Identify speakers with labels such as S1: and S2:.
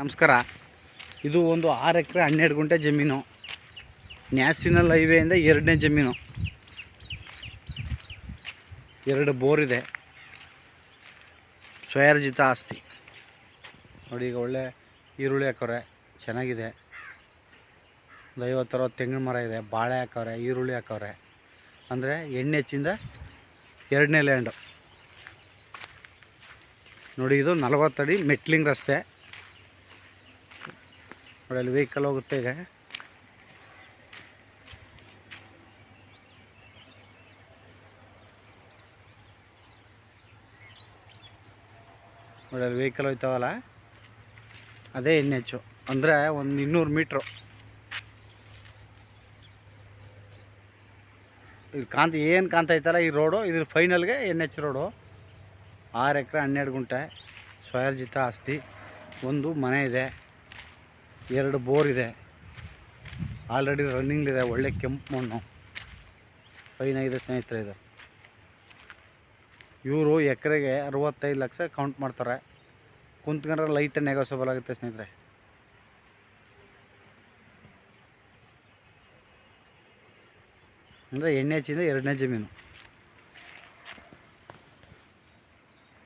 S1: ನಮಸ್ಕಾರ. ಇದು ಒಂದು ಆರು ಎಕರೆ ಹನ್ನೆರಡು ಗುಂಟೆ ಜಮೀನು. ನ್ಯಾಷನಲ್ ಹೈವೇಯಿಂದ ಎರಡನೇ ಜಮೀನು. ಎರಡು ಬೋರ್ ಇದೆ. ಸ್ವಯರ್ಜಿತ ಆಸ್ತಿ. ನೋಡಿ ಈಗ ಒಳ್ಳೆ ಈರುಳ್ಳಿ ಹಾಕವ್ರೆ ಚೆನ್ನಾಗಿದೆ. ಒಂದು ಐವತ್ತು, ಅರವತ್ತು ತೆಂಗಿನ ಮರ ಇದೆ, ಬಾಳೆ ಹಾಕವ್ರೆ ಈರುಳ್ಳಿ ಹಾಕವ್ರೆ ಅಂದರೆ ಎಣ್ಣೆ ಹೆಚ್ಚಿಂದ ಎರಡನೇ ಲ್ಯಾಂಡು. ನೋಡಿ ಇದು ನಲವತ್ತಡಿ ಮೆಟ್ಲಿಂಗ್ ರಸ್ತೆ. ಅಲ್ಲಿ ವೆಹಿಕಲ್ ಹೋಗುತ್ತೆ ಈಗ. ನೋಡಿ ಅಲ್ಲಿ ವೆಹಿಕಲ್ ಹೋಯ್ತಾವಲ್ಲ? ಅದೇ ಎನ್ ಹೆಚ್ಚು ಅಂದರೆ ಒಂದು ಇನ್ನೂರು ಮೀಟ್ರು ಇದು ಕಾಂತ, ಏನು ಕಾಂತ ಐತಲ್ಲ ಈ ರೋಡು ಇದ್ರ ಫೈನಲ್ಗೆ ಎನ್ ಎಚ್ ರೋಡು ಆರು ಎಕರೆ ಹನ್ನೆರಡು ಗುಂಟೆ. ಸ್ವಯರ್ಜಿತ ಆಸ್ತಿ. ಒಂದು ಮನೆ ಇದೆ. ಎರಡು ಬೋರ್ ಇದೆ. ಆಲ್ರೆಡಿ ರನ್ನಿಂಗ್ ಇದೆ, ಒಳ್ಳೆ ಕೆಂಪು ಮಣ್ಣು. ಫೈನಾಗಿದೆ ಸ್ನೇಹಿತರೆ ಇದು. ಇವರು ಎಕರೆಗೆ ಅರವತ್ತೈದು ಲಕ್ಷ ಕೌಂಟ್ ಮಾಡ್ತಾರೆ. ಕುಂತ್ಕೊಂಡ್ರೆ ಲೈಟ್ ನೆಗೋಸಬಲ್ ಆಗುತ್ತೆ ಸ್ನೇಹಿತರೆ. ಅಂದರೆ ಎಣ್ಣೆ ಹಚ್ಚಿಂದ ಎರಡನೇ ಜಮೀನು.